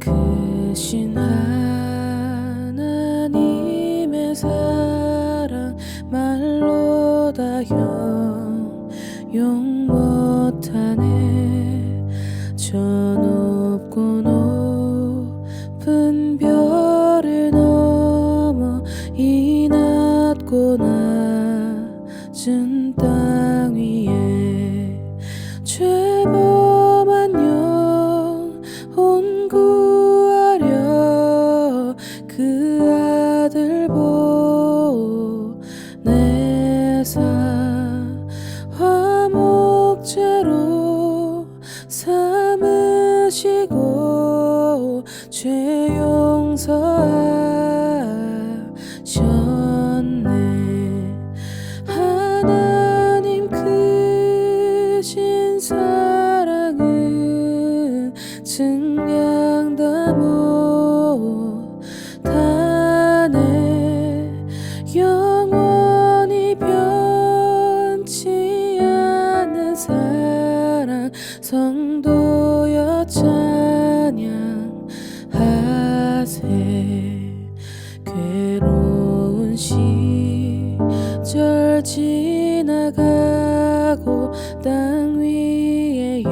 크신 하나님의 사랑 말로 다용 못하네. 저 높고 높은 별을 넘어 이 낮고 낮은 땅 목제로 삼으시고 죄 용서하셨네. 하나님 크신 사랑은 증 지나가고 땅 위에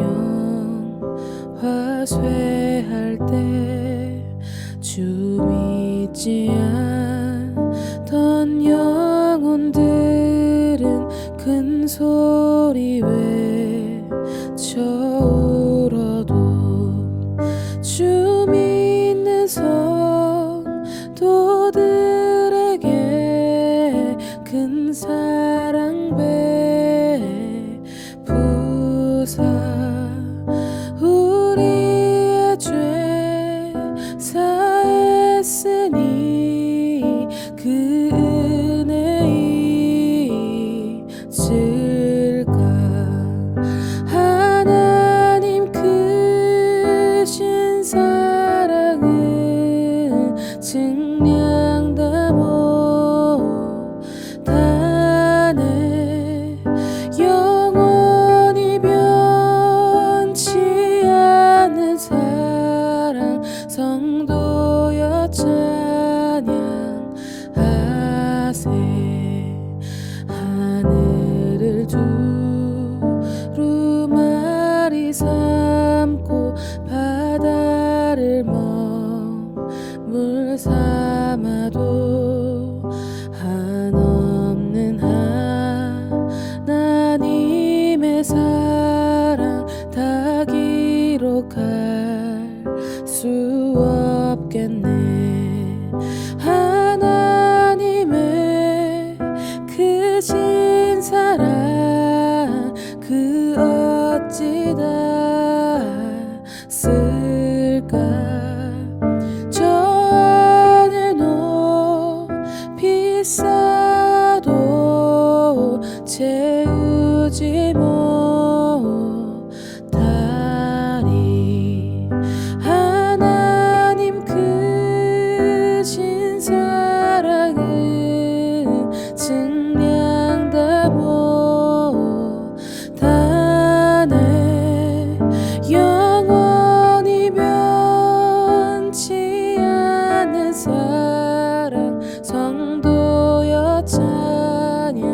영화쇠할 때 주 믿지 않던 영혼들은 큰 소리 외쳐 울어도 주 믿는 성도들 삼고 바다를 머물 삼 사랑 다 기록할 수 없겠네. 하나님의 크신 사랑 그 어찌 다 쓸까? 쌓아도 채우지 못 크신 사랑은 증량다 못하네. 영원히 변치 않는 사랑 성도여 찬양하세